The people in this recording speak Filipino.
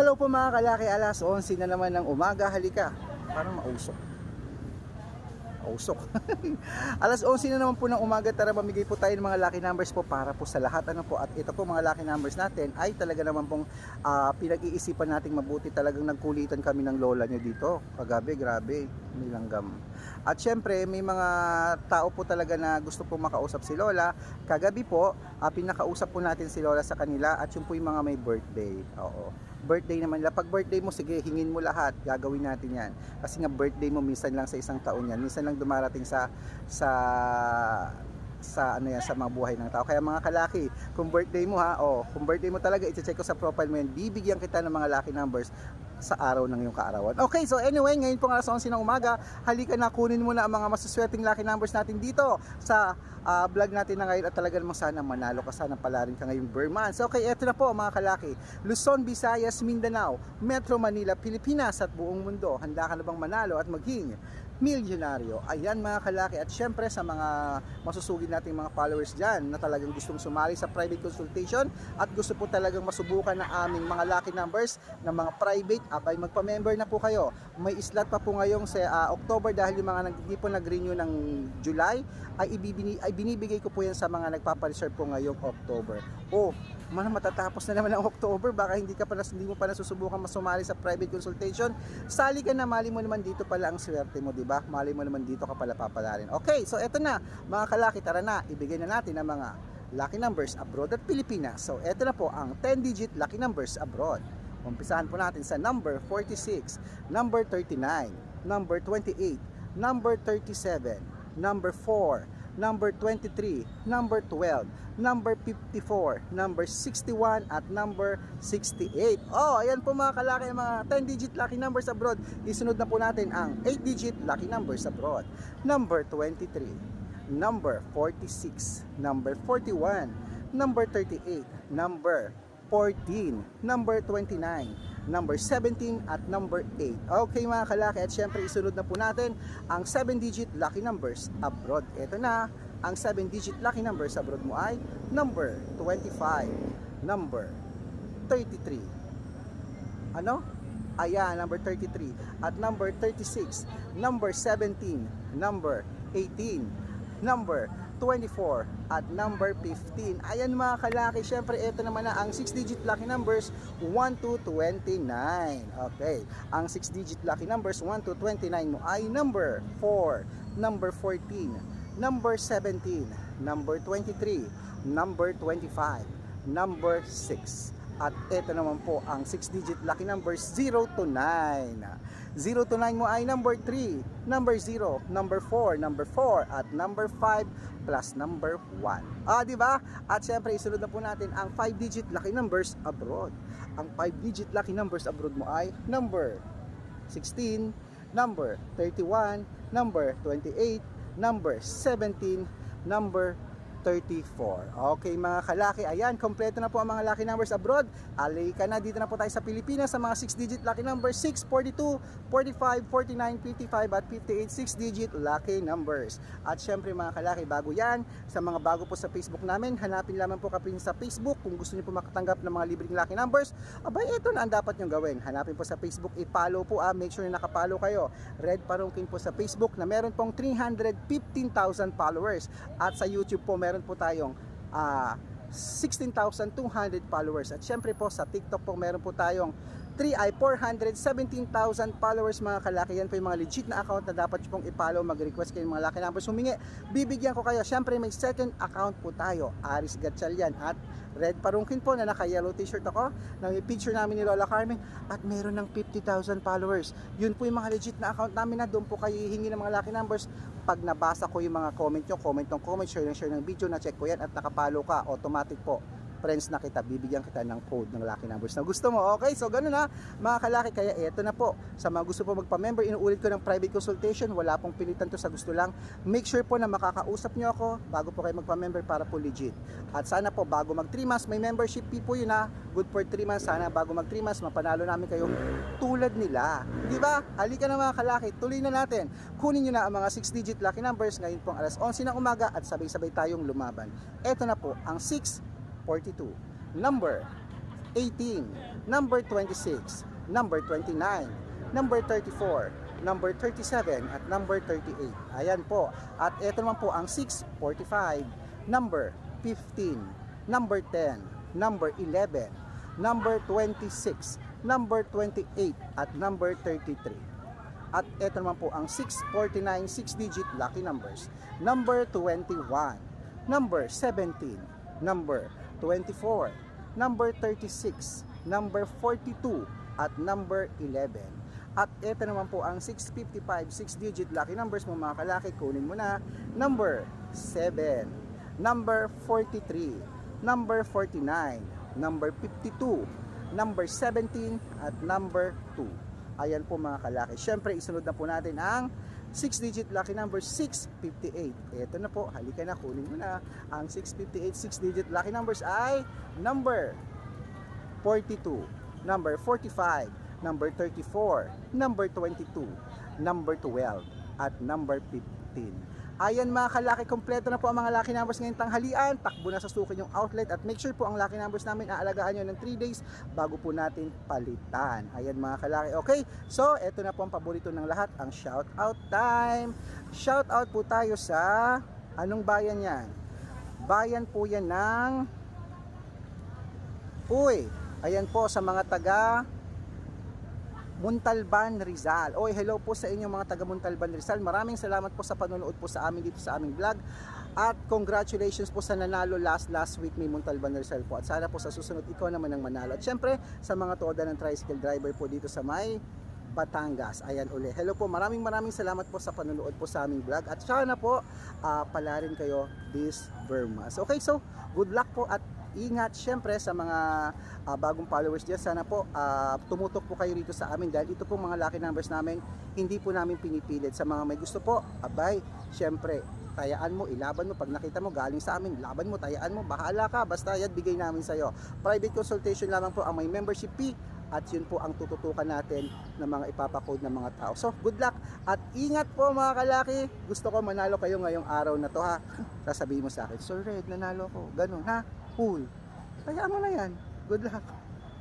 Hello po mga kalaki, alas 11 na naman ng umaga, halika. Parang mausok. Mausok. alas 11 na naman po ng umaga, tara mamigay po tayo ng mga lucky numbers po para po sa lahat. Ano po, at ito po mga lucky numbers natin ay talaga naman pong ah, pinag-iisipan nating mabuti. Talagang nagkulitan kami ng lola nyo dito. Kagabi, grabe, nilanggam. At syempre, may mga tao po talaga na gusto po makausap si Lola. Kagabi po, ah, pinakausap po natin si Lola sa kanila at yung po yung mga may birthday. Oo. Birthday naman nila. Pag birthday mo, sige, hingin mo lahat. Gagawin natin yan. Kasi nga birthday mo, minsan lang sa isang taon yan. Minsan lang dumarating sa sa sa ano yan sa mga buhay ng tao. Kaya mga kalaki, kung birthday mo ha, oh, kung birthday mo talaga, i-check ko sa profile mo yan, bibigyan kita ng mga lucky numbers sa araw ng iyong kaarawan. Okay, so anyway, ngayon po nga alas 11 ng umaga, halika na kunin mo na ang mga masuswerteng lucky numbers natin dito sa ah, vlog natin na ngayon at talaga namang sana manalo ka sana pala rin ka ngayong Burman. So okay, eto na po mga kalaki. Luzon, Visayas, Mindanao, Metro Manila, Pilipinas at buong mundo. Handa ka na bang manalo at maging milyonaryo. Ayan mga kalaki at syempre sa mga masusugid nating mga followers dyan na talagang gustong sumali sa private consultation at gusto po talagang masubukan na aming mga lucky numbers ng mga private, abay magpa-member na po kayo. May slot pa po ngayong sa ah, October dahil yung mga hindi po nag-renew ng July ay, ibibini, ay binibigay ko po yan sa mga nagpapa-reserve po ngayong October. Oh, man matatapos na naman ang October. Baka hindi ka pa nas- hindi mo pa nasusubukan masumali sa private consultation. Sali ka na mali mo naman dito pala ang swerte mo di ba? Mali mo naman dito ka pala papalarin. Okay so eto na mga kalaki tara na. Ibigay na natin ang mga lucky numbers abroad at Pilipinas. So eto na po ang 10 digit lucky numbers abroad. Umpisahan po natin sa number 46 number 39 number 28 number 37 number 4 number 23, number 12, number 54, number 61 at number 68. Oh, ayan po mga kalaki, mga 10 digit lucky numbers abroad. Isunod na po natin ang 8 digit lucky numbers abroad. Number 23, number 46, number 41, number 38, number 14, number 29, number 17 at number 8. Okay mga kalaki at syempre isunod na po natin ang 7-digit lucky numbers abroad. Ito na, ang 7-digit lucky numbers abroad mo ay number 25, number 33. Ano? Ayan, number 33. At number 36, number 17, number 18, number 24 at number 15. Ayan mga kalaki, syempre ito naman na ang 6-digit lucky numbers 1 to 29. Okay, ang 6-digit lucky numbers 1 to 29 mo ay number 4, number 14, number 17, number 23, number 25, number 6. At ito naman po ang 6-digit lucky numbers 0 to 9. 0 to 9 mo ay number 3, number 0, number 4, number 4, at number 5 plus number 1. Ah, di ba? At syempre, isunod na po natin ang 5-digit lucky numbers abroad. Ang 5-digit lucky numbers abroad mo ay number 16, number 31, number 28, number 17, number 34. Okay mga kalaki, ayan, kompleto na po ang mga lucky numbers abroad. Alay ka na, dito na po tayo sa Pilipinas sa mga 6-digit lucky numbers 6, 42, 45, 49, 55 at 58 6-digit lucky numbers. At syempre mga kalaki, bago yan, sa mga bago po sa Facebook namin, hanapin lamang po kapin sa Facebook kung gusto niyo po makatanggap ng mga libreng lucky numbers. Abay, ito na ang dapat nyo gawin. Hanapin po sa Facebook, i-follow po ah, make sure na nakapollow kayo. Red Parungkin po sa Facebook na meron pong 315,000 followers. At sa YouTube po, meron po tayong ah, 16,200 followers. At syempre po sa TikTok po meron po tayong 3 ay 417,000 followers mga kalaki. Yan po yung mga legit na account na dapat pong i-follow. Mag-request kayo mga lucky numbers. Humingi, bibigyan ko kayo. Syempre may second account po tayo. Aris Gatchalian at Red Parungkin po na naka-yellow t-shirt ako. Na may picture namin ni Lola Carmen. At meron ng 50,000 followers. Yun po yung mga legit na account namin na doon po kayo hihingi ng mga lucky numbers. Pag nabasa ko yung mga comment nyo, comment ng comment, share ng share ng video, na-check ko yan at nakapalo ka. Automatic po friends na kita, bibigyan kita ng code ng lucky numbers na gusto mo. Okay, so ganun na mga kalaki. Kaya eto na po, sa mga gusto po magpa-member, inuulit ko ng private consultation. Wala pong pilitan to sa gusto lang. Make sure po na makakausap nyo ako bago po kayo magpa-member para po legit. At sana po, bago mag 3 months, may membership fee po yun ha. Good for 3 months. Sana bago mag 3 months, mapanalo namin kayo tulad nila. Di ba? Halika na mga kalaki, tuloy na natin. Kunin nyo na ang mga 6-digit lucky numbers ngayon pong alas 11 ng umaga at sabay-sabay tayong lumaban. Eto na po, ang 6 42. Number 18, number 26, number 29, number 34, number 37 at number 38. Ayan po. At ito naman po ang 645, number 15, number 10, number 11, number 26, number 28 at number 33. At ito naman po ang 649 6-digit lucky numbers. Number 21, number 17, number 24, number 36, number 42 at number 11. At ito naman po ang 655 6-digit lucky numbers mo mga kalaki. Kunin mo na. Number 7, number 43, number 49, number 52, number 17 at number 2. Ayan po mga kalaki. Siyempre, isunod na po natin ang 6-digit lucky number 658. Ito na po, halika na, kunin mo na. Ang 658 6-digit lucky numbers ay number 42, number 45, number 34, number 22, number 12, at number 15. Ayan mga kalaki, kompleto na po ang mga lucky numbers ngayong tanghalian. Takbo na sa sukin yung outlet at make sure po ang lucky numbers namin aalagaan nyo ng 3 days bago po natin palitan. Ayan mga kalaki. Okay, so eto na po ang paborito ng lahat, ang shout out time. Shout out po tayo sa, anong bayan yan? Bayan po yan ng, uy, ayan po sa mga taga Muntalban Rizal. Oy, hello po sa inyo mga taga Muntalban Rizal. Maraming salamat po sa panonood po sa amin dito sa aming vlog. At congratulations po sa nanalo last last week ni Muntalban Rizal po. At sana po sa susunod ikaw naman ang manalo. At syempre sa mga toda ng tricycle driver po dito sa may Batangas. Ayan uli. Hello po, maraming maraming salamat po sa panonood po sa aming vlog. At sana po uh, pala rin kayo this Burmas. Okay, so good luck po at ingat syempre sa mga ah, bagong followers dyan. Sana po ah, tumutok po kayo rito sa amin dahil ito pong mga lucky numbers namin hindi po namin pinipilit. Sa mga may gusto po, abay, syempre tayaan mo, ilaban mo. Pag nakita mo galing sa amin, laban mo, tayaan mo, bahala ka. Basta yan, bigay namin sa'yo. Private consultation lamang po ang may membership fee at yun po ang tututukan natin ng mga ipapakode ng mga tao. So, good luck at ingat po mga kalaki. Gusto ko manalo kayo ngayong araw na to ha. Sasabihin mo sa akin, Sir Red, nanalo ko. Ganun ha. Cool. Kaya mo na yan. Good luck.